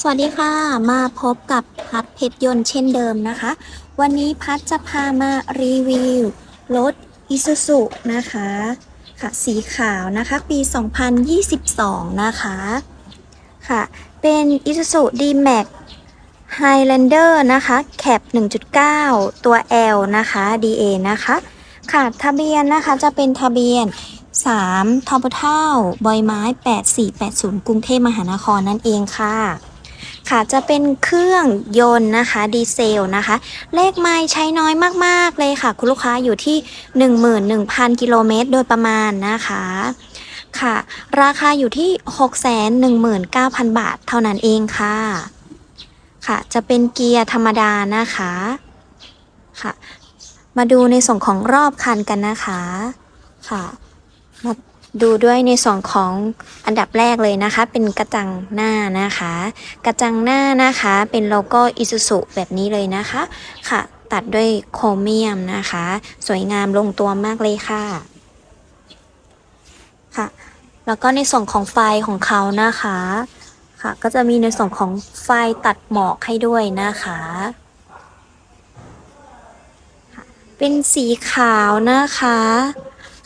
สวัสดีค่ะ มาพบกับพัดเพชรยนต์เช่นเดิมนะคะ วันนี้พัดจะพามารีวิวรถ Isuzu นะคะค่ะสีขาวนะคะปี 2022 นะคะค่ะ เป็น Isuzu D-Max Highlander นะคะแคป1.9 ตัว L นะคะ DA นะคะ ค่ะทะเบียนนะคะจะเป็นทะเบียน3ทอปเท่าบอยไม้ 8480 กรุงเทพมหานครนั่นเองค่ะ ค่ะจะเป็นเครื่องยนต์นะคะดีเซลนะคะ เลขไม้ใช้น้อยมากๆเลยค่ะ คุณลูกค้าอยู่ที่ 11,000 กิโลเมตรโดยประมาณนะคะค่ะ ราคาอยู่ที่ 619,000 บาทเท่านั้นเองค่ะ ค่ะจะเป็นเกียร์ธรรมดานะคะค่ะ มาดูในส่วนของรอบคันกันนะคะค่ะมา ดูด้วยในส่วนของอันดับแรกเลยนะคะ เป็นกระจังหน้านะคะ กระจังหน้านะคะเป็นโลโก้อิซูซุแบบนี้เลยนะคะค่ะ ตัดด้วยโครเมียมนะคะ สวยงามลงตัวมากเลยค่ะค่ะ แล้วก็ในส่วนของไฟของเขานะคะค่ะ ก็จะมีในส่วนของไฟตัดหมอกให้ด้วยนะคะค่ะเป็นสีขาวนะคะ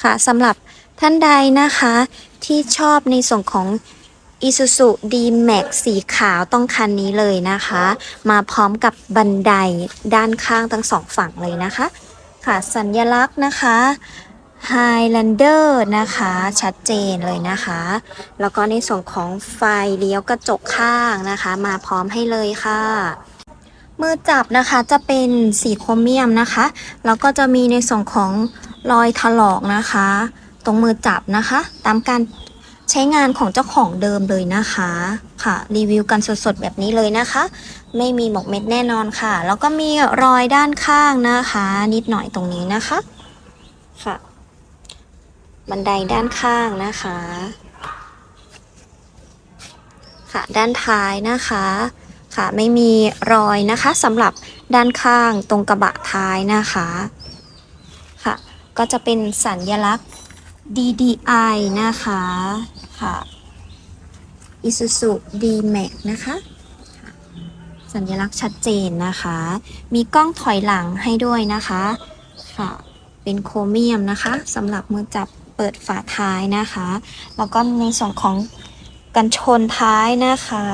ค่ะสำหรับ ท่านใดนะคะที่ชอบในส่วนของ Isuzu D-Max สีขาวต้องคันนี้เลยนะคะ มาพร้อมกับบันไดด้านข้างทั้งสองฝั่งเลยนะคะ ค่ะสัญลักษณ์นะคะ Highlander นะคะ ชัดเจนเลยนะคะ แล้วก็ในส่วนของไฟเลี้ยวกระจกข้างนะคะ มาพร้อมให้เลยค่ะมือจับนะคะจะเป็นสีโครเมียมนะคะ แล้วก็จะมีในส่วนของรอยถลอกนะคะ ตรงมือจับนะคะ ตามการใช้งานของเจ้าของเดิมเลยนะคะค่ะ รีวิวกันสดๆแบบนี้เลยนะคะ ไม่มีหมกเม็ดแน่นอนค่ะ แล้วก็มีรอยด้านข้างนะคะ นิดหน่อยตรงนี้นะคะค่ะ บันไดด้านข้างนะคะ ค่ะด้านท้ายนะคะค่ะไม่มีรอยนะคะสำหรับด้านข้างตรงกระบะท้ายนะคะ ค่ะ ก็จะเป็นสัญลักษณ์ DDI นะคะค่ะ Isuzu D-Max นะคะคะ สัญลักษณ์ชัดเจนนะคะ มีกล้องถอยหลังให้ด้วยนะคะค่ะ เป็นโครเมียมนะคะสำหรับมือจับเปิดฝาท้ายนะคะ แล้วก็ในส่วนของกันชนท้ายนะคะ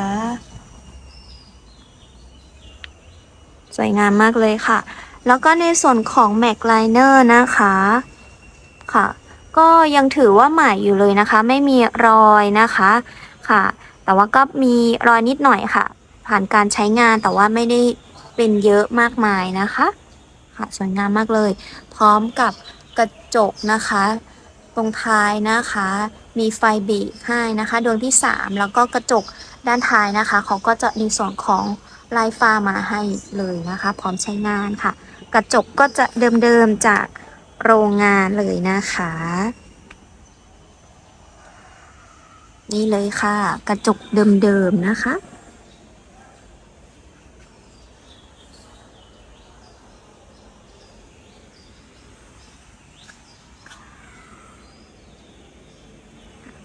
สวยงามมากเลยค่ะ แล้วก็ในส่วนของ Mac Liner นะคะค่ะ ก็ยังถือว่าใหม่อยู่เลยนะคะ ไม่มีรอยนะคะค่ะ แต่ว่าก็มีรอยนิดหน่อยค่ะ ผ่านการใช้งานแต่ว่าไม่ได้เป็นเยอะมากมายนะคะ ค่ะสวยงามมากเลย พร้อมกับกระจกนะคะ ตรงท้ายนะคะ มีไฟเบรกให้นะคะดวงที่ 3 แล้วก็กระจกด้านท้ายนะคะเขาก็จะในส่วนของลายฟ้ามาให้เลยนะคะ พร้อมใช้งานค่ะ กระจกก็จะเดิมๆจาก โรงงานเลยนะคะ นี่เลยค่ะ กระจกเดิมๆนะคะ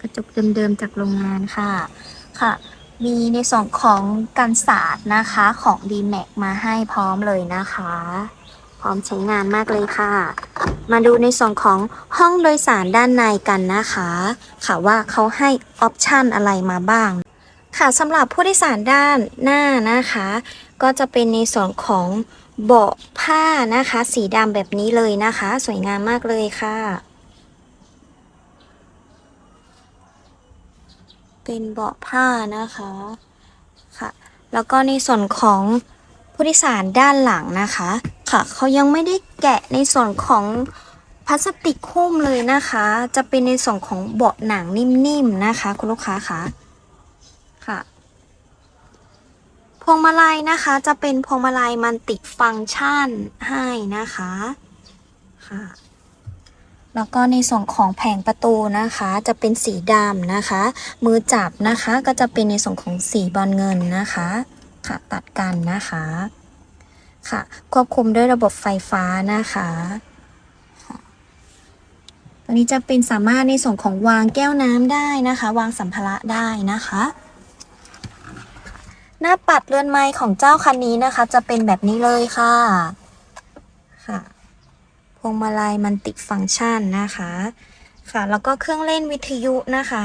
กระจกเดิมๆจากโรงงานค่ะ ค่ะ มีในส่วนของกันศาสตร์นะคะของ d m a x มาให้พร้อมเลยนะคะ พร้อมใช้งานมากเลยค่ะ มาดูในส่วนของห้องโดยสารด้านในกันนะคะ ค่ะว่าเขาให้ออปชันอะไรมาบ้าง ค่ะสำหรับผู้โดยสารด้านหน้านะคะ ก็จะเป็นในส่วนของเบาะผ้านะคะ สีดำแบบนี้เลยนะคะ สวยงามมากเลยค่ะ เป็นเบาะผ้านะคะค่ะ แล้วก็ในส่วนของผู้โดยสารด้านหลังนะคะ ค่ะเขายังไม่ได้แกะในส่วนของ ลาสติกหุ้มเลยนะคะ จะเป็นในส่วนของเบาะหนังนิ่มๆนะคะ คุณลูกค้าคะค่ะ พวงมาลัยนะคะ จะเป็นพวงมาลัยมันติฟังก์ชันให้นะคะค่ะแล้วก็ในส่วนของแผงประตูนะคะ จะเป็นสีดำนะคะ มือจับนะคะก็จะเป็นในส่วนของสีบอลเงินนะคะค่ะตัดกันนะคะ ค่ะ ควบคุมด้วยระบบไฟฟ้านะคะค่ะ ตัวนี้จะเป็นสามารถในส่วนของวางแก้วน้ำได้นะคะ วางสัมภาระได้นะคะ หน้าปัดเรือนไม้ของเจ้าคันนี้นะคะ จะเป็นแบบนี้เลยค่ะค่ะพวงมาลัยมันติฟังก์ชันนะคะค่ะแล้วก็เครื่องเล่นวิทยุนะคะ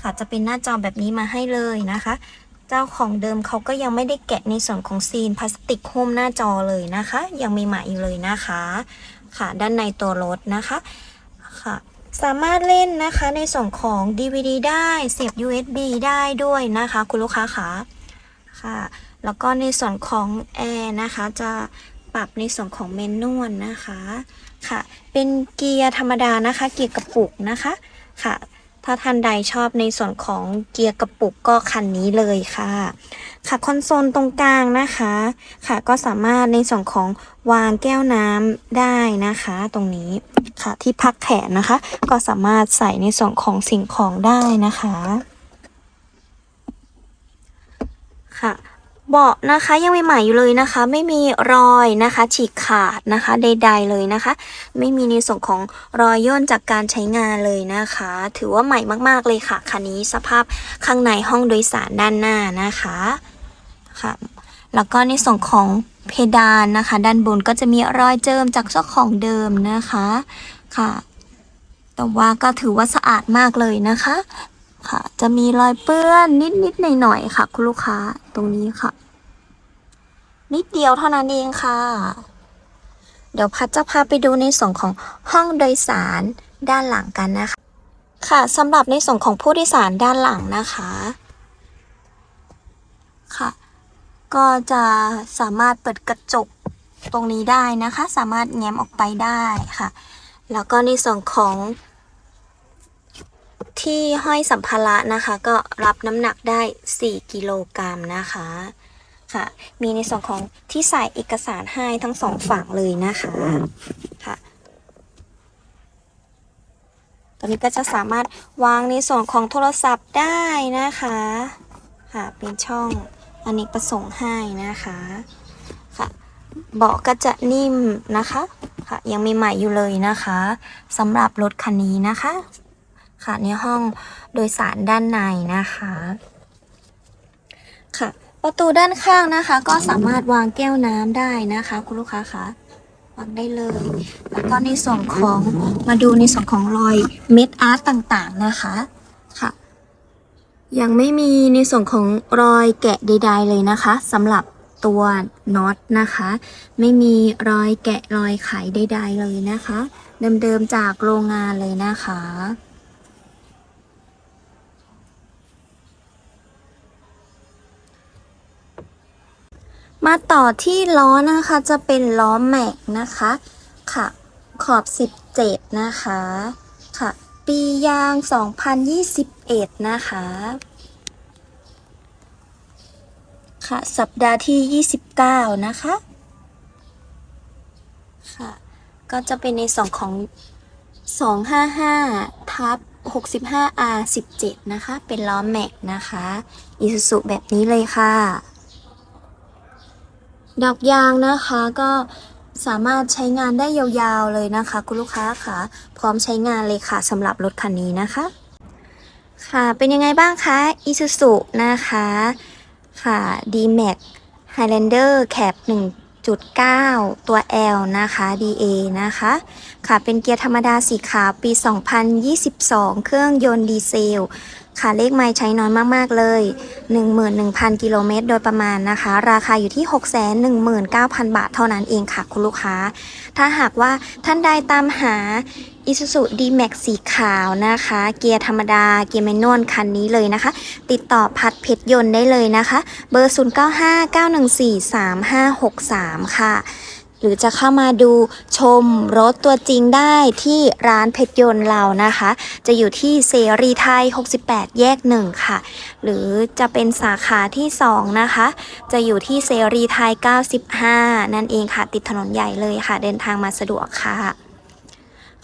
ค่ะจะเป็นหน้าจอแบบนี้มาให้เลยนะคะ เจ้าของเดิมเขาก็ยังไม่ได้แกะในส่วนของซีนพลาสติกหุ้มหน้าจอเลยนะคะ ยังมีใหม่อยู่เลยนะคะ ค่ะด้านในตัวรถนะคะ ค่ะ สามารถเล่นนะคะในส่วนของ DVD ได้เสียบ USB ได้ด้วยนะคะ คุณลูกค้าคะค่ะ แล้วก็ในส่วนของแอร์นะคะจะปรับในส่วนของเมนนวลนะคะค่ะ เป็นเกียร์ธรรมดานะคะ เกียร์กระปุกนะคะค่ะ ถ้าท่านใดชอบในส่วนของเกียร์กระปุกก็คันนี้เลยค่ะ ค่ะคอนโซลตรงกลางนะคะ ค่ะก็สามารถในส่วนของวางแก้วน้ำได้นะคะ ตรงนี้ค่ะที่พักแขนนะคะ ก็สามารถใส่ในส่วนของสิ่งของได้นะคะ ค่ะ เบาะนะคะยังใหม่ๆอยู่เลยนะคะ ไม่มีรอยนะคะฉีกขาดนะคะใด ๆเลยนะคะ ไม่มีในส่วนของรอยย่นจากการใช้งานเลยนะคะ ถือว่าใหม่มากๆเลยค่ะคันนี้สภาพข้างในห้องโดยสารด้านหน้านะคะค่ะแล้วก็ในส่วนของเพดานนะคะ ด้านบนก็จะมีรอยเจิมจากเจ้าของเดิมนะคะค่ะแต่ว่าก็ถือว่าสะอาดมากเลยนะคะ ค่ะ จะมีรอยเปื้อนนิดๆหน่อยๆค่ะ คุณลูกค้าตรงนี้ค่ะ นิดเดียวเท่านั้นเองค่ะ เดี๋ยวพัดจะพาไปดูในส่วนของห้องโดยสารด้านหลังกันนะคะ ค่ะสำหรับในส่วนของผู้โดยสารด้านหลังนะคะ ค่ะ ก็จะสามารถเปิดกระจกตรงนี้ได้นะคะ สามารถแง้มออกไปได้ค่ะ แล้วก็ในส่วนของ ที่ห้อยสัมภาระนะคะ ก็รับน้ำหนักได้ 4 กิโลกรัมนะคะค่ะ มีในส่วนของที่ใส่เอกสารให้ทั้งสองฝั่งเลยนะคะค่ะตอนนี้ก็จะสามารถวางในส่วนของโทรศัพท์ได้นะคะค่ะเป็นช่องอเนกประสงค์ให้นะคะค่ะเบาะก็จะนิ่มนะคะค่ะยังมีใหม่อยู่เลยนะคะสำหรับรถคันนี้นะคะ ค่ะในห้องโดยสารด้านในนะคะค่ะประตูด้านข้างนะคะ ก็สามารถวางแก้วน้ำได้นะคะ คุณลูกค้าคะวางได้เลย แล้วก็ในส่วนของมาดูในส่วนของรอยเม็ดอาร์ตต่างๆนะคะค่ะ ยังไม่มีในส่วนของรอยแกะใด ๆ เลยนะคะสำหรับตัวน็อตนะคะ ไม่มีรอยแกะรอยไขใด ๆ เลยนะคะ เดิมๆจากโรงงานเลยนะคะ มาต่อที่ล้อนะคะจะเป็นล้อแม็กนะคะค่ะ ขอบ 17 นะคะค่ะ ปียาง 2021 นะคะ ค่ะ สัปดาห์ที่ 29 นะคะค่ะก็จะเป็นในส่วนของ 255 ทับ 65R 17 นะคะ เป็นล้อแม็กนะคะอีซูซูแบบนี้เลยค่ะ ดอกยางนะคะก็สามารถใช้งานได้ยาวๆเลยนะคะ คุณลูกค้าค่ะพร้อมใช้งานเลยค่ะสำหรับรถคันนี้นะคะ ค่ะเป็นยังไงบ้างคะ Isuzu นะคะค่ะ D-Max Highlander Cap 1.9 ตัว L นะคะ DA นะคะ ค่ะเป็นเกียร์ธรรมดาสีขาวปี 2022 เครื่องยนต์ดีเซล ค่ะเลขไม้ใช้น้อยมาก ๆ เลย 11,000 กิโลเมตร โดยประมาณนะคะ ราคาอยู่ที่ 619,000 บาทเท่านั้นเองค่ะคุณลูกค้า ถ้าหากว่าท่านใดตามหา Isuzu D-Max สีขาวนะคะ เกียร์ธรรมดา เกียร์แมนนวลคันนี้เลยนะคะ ติดต่อพัดเพชรยนต์ได้เลยนะคะ เบอร์ 0959143563 ค่ะ หรือจะเข้ามาดูชมรถตัวจริงได้ที่ร้านเพชรยนต์เรานะคะ จะอยู่ที่เสรีไทย 68 แยก 1 ค่ะ หรือจะเป็นสาขาที่ 2 นะคะ จะอยู่ที่เสรีไทย 95 นั่นเองค่ะ ติดถนนใหญ่เลยค่ะ เดินทางมาสะดวกค่ะ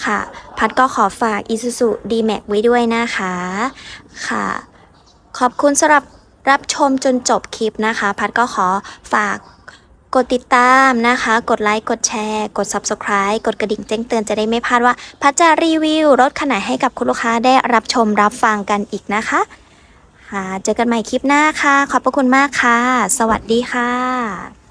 ค่ะ พัดก็ขอฝาก Isuzu D-Max ไว้ด้วยนะคะ ค่ะ ขอบคุณสำหรับรับชมจนจบคลิปนะคะ พัดก็ขอฝาก กดติดตามนะคะ กดไลค์ กดแชร์ กด Subscribe กดกระดิ่งแจ้งเตือนจะได้ไม่พลาดว่า พัชจะรีวิวรถคันไหนให้กับคุณลูกค้าได้รับชมรับฟังกันอีกนะคะค่ะค่ะเจอกันใหม่คลิปหน้าค่ะ ขอบพระคุณมากค่ะ สวัสดีค่ะ